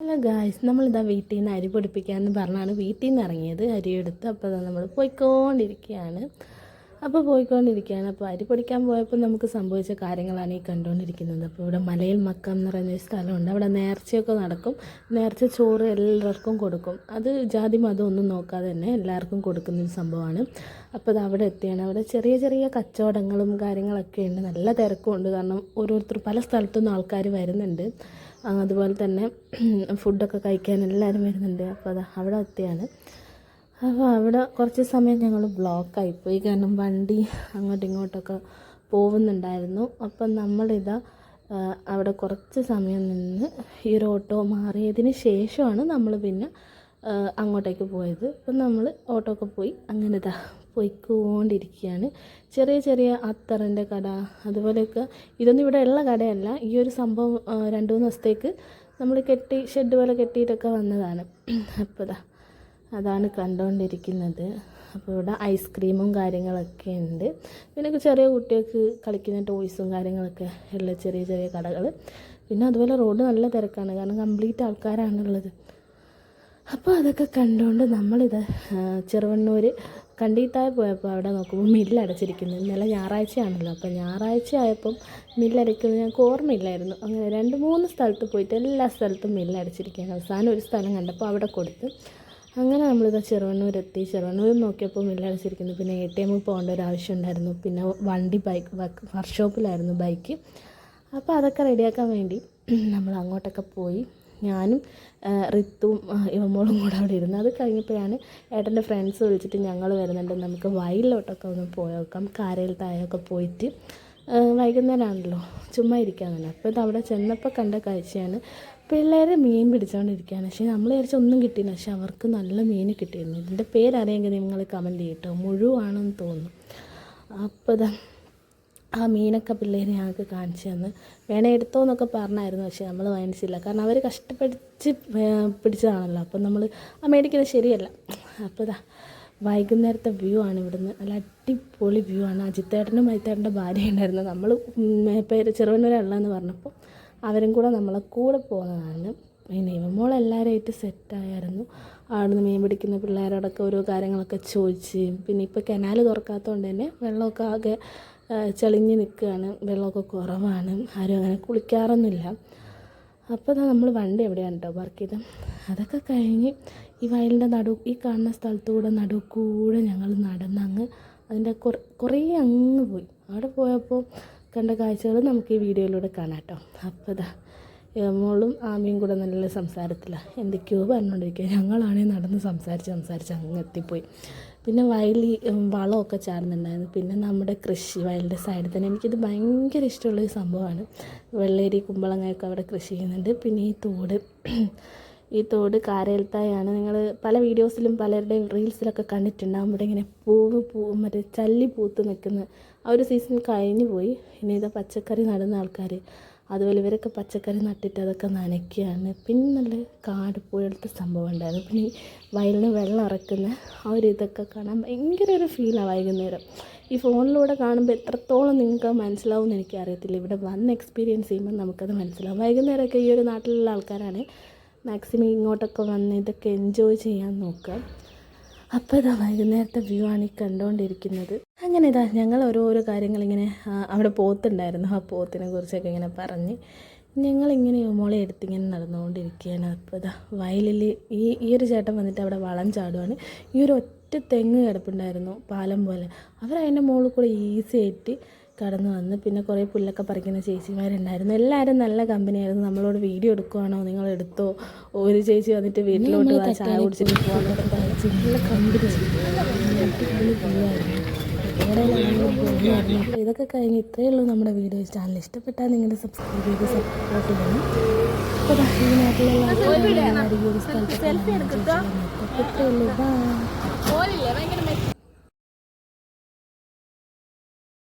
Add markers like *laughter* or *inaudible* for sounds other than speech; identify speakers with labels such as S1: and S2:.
S1: Hello guys നമ്മളിതാ വീട്ടിൽ നിന്ന് അരി പൊടിപ്പിക്കാമെന്ന് പറഞ്ഞാണ് വീട്ടിൽ നിന്ന് ഇറങ്ങിയത്. അരി എടുത്ത് അപ്പോൾ നമ്മൾ പോയിക്കൊണ്ടിരിക്കുകയാണ് അപ്പോൾ പോയിക്കൊണ്ടിരിക്കുകയാണ് അപ്പോൾ അരി പൊടിക്കാൻ പോയപ്പോൾ നമുക്ക് സംഭവിച്ച കാര്യങ്ങളാണ് ഈ കണ്ടുകൊണ്ടിരിക്കുന്നത് അപ്പോൾ ഇവിടെ മലയിൽ മക്കം എന്ന് പറയുന്ന സ്ഥലമുണ്ട്. അവിടെ നേർച്ചയൊക്കെ നടക്കും. നേർച്ച ചോറ് എല്ലാവർക്കും കൊടുക്കും. അത് ജാതി മതം ഒന്നും നോക്കാതെ തന്നെ എല്ലാവർക്കും കൊടുക്കുന്ന ഒരു സംഭവമാണ്. അപ്പോൾ അത് അവിടെ എത്തിയാണ്. അവിടെ ചെറിയ ചെറിയ കച്ചവടങ്ങളും കാര്യങ്ങളൊക്കെ ഉണ്ട്. നല്ല തിരക്കും ഉണ്ട് കാരണം ഓരോരുത്തർ പല സ്ഥലത്തുനിന്നും ആൾക്കാർ വരുന്നുണ്ട്. അതുപോലെ തന്നെ *clears throat* ഫുഡൊക്കെ കഴിക്കാൻ എല്ലാവരും വരുന്നുണ്ട്. അപ്പോൾ അത് അവിടെ എത്തിയാണ്. അപ്പോൾ അവിടെ കുറച്ച് സമയം ഞങ്ങൾ ബ്ലോക്കായിപ്പോയി കാരണം വണ്ടി അങ്ങോട്ടും ഇങ്ങോട്ടൊക്കെ പോകുന്നുണ്ടായിരുന്നു. അപ്പം നമ്മളിതാ അവിടെ കുറച്ച് സമയം നിന്ന് ഈ ഒരു ഓട്ടോ മാറിയതിന് ശേഷമാണ് നമ്മൾ പിന്നെ അങ്ങോട്ടേക്ക് പോയത്. അപ്പം നമ്മൾ ഓട്ടോ ഒക്കെ പോയി. അങ്ങനെ ഇതാ പോയിക്കൊണ്ടിരിക്കുകയാണ്. ചെറിയ ചെറിയ അത്തറിന്റെ കട അതുപോലെയൊക്കെ ഇതൊന്നും ഇവിടെ ഉള്ള കടയല്ല. ഈ ഒരു സംഭവം രണ്ട് മൂന്ന് ദിവസത്തേക്ക് നമ്മൾ കെട്ടി ഷെഡ് പോലെ കെട്ടിയിട്ടൊക്കെ വന്നതാണ്. അപ്പോൾ ഇതാ അതാണ് കണ്ടുകൊണ്ടിരിക്കുന്നത് അപ്പോൾ ഇവിടെ ഐസ്ക്രീമും കാര്യങ്ങളൊക്കെ ഉണ്ട്. പിന്നെ ചെറിയ കുട്ടികൾക്ക് കളിക്കുന്ന ടോയ്സും കാര്യങ്ങളൊക്കെ ഉള്ള ചെറിയ ചെറിയ കടകൾ പിന്നെ അതുപോലെ റോഡ് നല്ല തിരക്കാണ്. കാരണം കംപ്ലീറ്റ് ആൾക്കാരാണുള്ളത്. അപ്പോൾ അതൊക്കെ കണ്ടുകൊണ്ട് നമ്മളിത് ചെറുവണ്ണൂർ കണ്ടീത്തായ പോയപ്പോൾ അവിടെ നോക്കുമ്പോൾ മില്ല് അടച്ചിരിക്കുന്നു. ഇന്നലെ ഞായറാഴ്ചയാണല്ലോ. അപ്പോൾ ഞായറാഴ്ച ആയപ്പം മില്ലടയ്ക്കുന്നത് ഞങ്ങൾക്ക് ഓർമ്മയില്ലായിരുന്നു. അങ്ങനെ രണ്ട് മൂന്ന് സ്ഥലത്ത് പോയിട്ട് എല്ലാ സ്ഥലത്തും മില്ല് അടച്ചിരിക്കുകയാണ്. അവസാനം ഒരു സ്ഥലം കണ്ടപ്പോൾ അവിടെ കൊടുത്തു. അങ്ങനെ നമ്മളിത് ചെറുവണ്ണൂരെത്തി. ചെറുവണ്ണൂർ നോക്കിയപ്പോൾ മില്ലടച്ചിരിക്കുന്നു പിന്നെ എ ടി എമ്മിൽ പോകേണ്ട ഒരു ആവശ്യം ഉണ്ടായിരുന്നു. പിന്നെ വണ്ടി ബൈക്ക് വർക്ക്ഷോപ്പിലായിരുന്നു ബൈക്ക് അപ്പോൾ അതൊക്കെ റെഡിയാക്കാൻ വേണ്ടി നമ്മൾ അങ്ങോട്ടൊക്കെ പോയി. ഞാനും റിത്തും ഇവമോളും കൂടെ അവിടെ ഇരുന്നു അത് കഴിഞ്ഞപ്പോഴാണ് ഏട്ടന്റെ ഫ്രണ്ട്സ് വിളിച്ചിട്ട് ഞങ്ങൾ വരുന്നുണ്ട്. നമുക്ക് വയലിലോട്ടൊക്കെ ഒന്ന് പോയേക്കാം കാരയിൽ താഴെയൊക്കെ പോയിട്ട് വൈകുന്നേരം വൈകുന്നേരമാണല്ലോ ചുമ്മാ ഇരിക്കാൻ തന്നെ. അപ്പോൾ ഇത് അവിടെ ചെന്നപ്പോൾ കണ്ട കാഴ്ചയാണ്. പിള്ളേർ മീൻ പിടിച്ചുകൊണ്ടിരിക്കുകയാണ് പക്ഷേ നമ്മൾ വിചാരിച്ച ഒന്നും കിട്ടിയില്ല. പക്ഷേ അവർക്ക് നല്ല മീൻ കിട്ടിയിരുന്നു. ഇതിന്റെ പേരറിയെങ്കിൽ നിങ്ങൾ കമന്റ് ചെയ്യട്ടോ മുഴുവാണെന്ന് തോന്നുന്നു. അപ്പോൾ ആ മീനൊക്കെ പിള്ളേരെ ഞങ്ങൾക്ക് കാണിച്ചു തന്ന്. വേണേ എടുത്തോ എന്നൊക്കെ പറഞ്ഞായിരുന്നു പക്ഷേ നമ്മൾ വാങ്ങിച്ചില്ല. കാരണം അവർ കഷ്ടപ്പെടിച്ച് പിടിച്ചതാണല്ലോ. അപ്പം നമ്മൾ ആ മേടിക്കുന്നത് ശരിയല്ല. അപ്പോൾ ഇതാ വൈകുന്നേരത്തെ വ്യൂ ആണ് ഇവിടുന്ന്. നല്ല അടിപൊളി വ്യൂ ആണ്. അജിത്തേട്ടനും അജിത്തേട്ടന്റെ ഭാര്യ ഉണ്ടായിരുന്നു. നമ്മൾ പേര് എന്ന് പറഞ്ഞപ്പോൾ അവരും കൂടെ നമ്മളെ കൂടെ പോകുന്നതാണ്. നിയമമോൾ എല്ലാവരുമായിട്ട് സെറ്റായിരുന്നു അവിടുന്ന് മീൻ പിടിക്കുന്ന പിള്ളേരോടൊക്കെ ഓരോ കാര്യങ്ങളൊക്കെ ചോദിച്ച് പിന്നെ ഇപ്പോൾ കനാൽ തുറക്കാത്തതുകൊണ്ട് തന്നെ വെള്ളമൊക്കെ ആകെ ചെളിഞ്ഞ് നിൽക്കുകയാണ്. വെള്ളമൊക്കെ കുറവാണ്. ആരും അങ്ങനെ കുളിക്കാറൊന്നുമില്ല. അപ്പോൾ നമ്മൾ വണ്ടി എവിടെയാണ് കേട്ടോ പാർക്ക് ചെയ്ത് അതൊക്കെ കഴിഞ്ഞ് ഈ വയലിന്റെ നടു ഈ കാണുന്ന സ്ഥലത്തൂടെ നടു കൂടെ ഞങ്ങൾ നടന്നങ്ങ് അതിന്റെ കുറേ കുറേ അങ്ങ് പോയി. അവിടെ പോയപ്പോൾ കണ്ട കാഴ്ചകൾ നമുക്ക് ഈ വീഡിയോയിലൂടെ കാണാം കേട്ടോ അപ്പോൾ ഇതാ മോളും ആമിയും കൂടെ നല്ല സംസാരത്തിലാണ് എന്തൊക്കെയോ പറഞ്ഞുകൊണ്ടിരിക്കുക ഞങ്ങളാണെങ്കിൽ നടന്ന് സംസാരിച്ച് സംസാരിച്ച് അങ്ങ് എത്തിപ്പോയി. പിന്നെ വയലിൽ വളമൊക്കെ ചാർന്നുണ്ടായിരുന്നു പിന്നെ നമ്മുടെ കൃഷി വയലിന്റെ സൈഡിൽ തന്നെ. എനിക്കിത് ഭയങ്കര ഇഷ്ടമുള്ളൊരു സംഭവമാണ്. വെള്ളേരി കുമ്പളങ്ങയൊക്കെ അവിടെ കൃഷി ചെയ്യുന്നുണ്ട്. പിന്നെ ഈ തോട് ഈ തോട് കാരയിലത്തായാണ് നിങ്ങൾ പല വീഡിയോസിലും പലരുടെയും റീൽസിലൊക്കെ കണ്ടിട്ടുണ്ടാകും ഇവിടെ ഇങ്ങനെ പൂവ് പൂ മറ്റേ ചല്ലി പൂത്ത് നിൽക്കുന്ന ആ ഒരു സീസൺ കഴിഞ്ഞു പോയി. ഇനി ഇതാ പച്ചക്കറി നടുന്ന ആൾക്കാർ അതുപോലെ ഇവരൊക്കെ പച്ചക്കറി നട്ടിട്ട് അതൊക്കെ നനയ്ക്കുകയാണ്. പിന്നെ നല്ല കാട് പോലത്തെ സംഭവം ഉണ്ടായിരുന്നു. പിന്നെ ഈ വയലിന് വെള്ളം ഇറക്കുന്ന ആ ഒരു ഇതൊക്കെ കാണാൻ ഭയങ്കര ഒരു ഫീലാണ് വൈകുന്നേരം. ഈ ഫോണിലൂടെ കാണുമ്പോൾ എത്രത്തോളം നിങ്ങൾക്ക് മനസ്സിലാവും എന്ന് എനിക്കറിയത്തില്ല. ഇവിടെ വന്ന് എക്സ്പീരിയൻസ് ചെയ്യുമ്പോൾ നമുക്കത് മനസ്സിലാവും. വൈകുന്നേരമൊക്കെ ഈ ഒരു നാട്ടിലുള്ള ആൾക്കാരാണ് മാക്സിമം ഇങ്ങോട്ടൊക്കെ വന്ന് ഇതൊക്കെ എൻജോയ് ചെയ്യാൻ നോക്കുക. അപ്പോൾ ഇതാ വൈകുന്നേരത്തെ വ്യൂ ആണ് ഈ കണ്ടുകൊണ്ടിരിക്കുന്നത് അങ്ങനെ ഇതാ ഞങ്ങൾ ഓരോരോ കാര്യങ്ങൾ ഇങ്ങനെ അവിടെ പോത്തുണ്ടായിരുന്നു. ആ പോത്തിനെ കുറിച്ചൊക്കെ ഇങ്ങനെ പറഞ്ഞ് ഞങ്ങളിങ്ങനെ മോളെ എടുത്തിങ്ങനെ നടന്നുകൊണ്ടിരിക്കുകയാണ്. അപ്പോൾ ഇതാ വയലിൽ ഈ ഈ ഒരു ചേട്ടൻ വന്നിട്ട് അവിടെ വളം ചാടുവാണ്. ഈ ഒരു ഒറ്റ തെങ്ങ് കിടപ്പുണ്ടായിരുന്നു പാലം പോലെ. അവർ അവരതിന്റെ മുകളിൽ കൂടെ ഈസി ആയിട്ട് കടന്നു വന്ന് പിന്നെ കുറേ പുല്ലൊക്കെ പറിക്കുന്ന ചേച്ചിമാരുണ്ടായിരുന്നു. എല്ലാവരും നല്ല കമ്പനിയായിരുന്നു. നമ്മളോട് വീഡിയോ എടുക്കുവാണോ? നിങ്ങൾ എടുത്തോ? ഒരു ചേച്ചി വന്നിട്ട് വീട്ടിലോട്ട് വാ, ചായ കുടിച്ചിട്ട് അപ്പോൾ ഇതൊക്കെ കഴിഞ്ഞ് ഇത്രയേ ഉള്ളൂ നമ്മുടെ വീഡിയോ. ചാനൽ ഇഷ്ടപ്പെട്ടാൽ നിങ്ങൾ സബ്സ്ക്രൈബ് ചെയ്ത് സപ്പോർട്ട് ചെയ്യണം. അപ്പോൾ നാട്ടിലുള്ള ഒരു സ്ഥലത്തൊക്കെ ഇത്രയേ ഉള്ളൂ.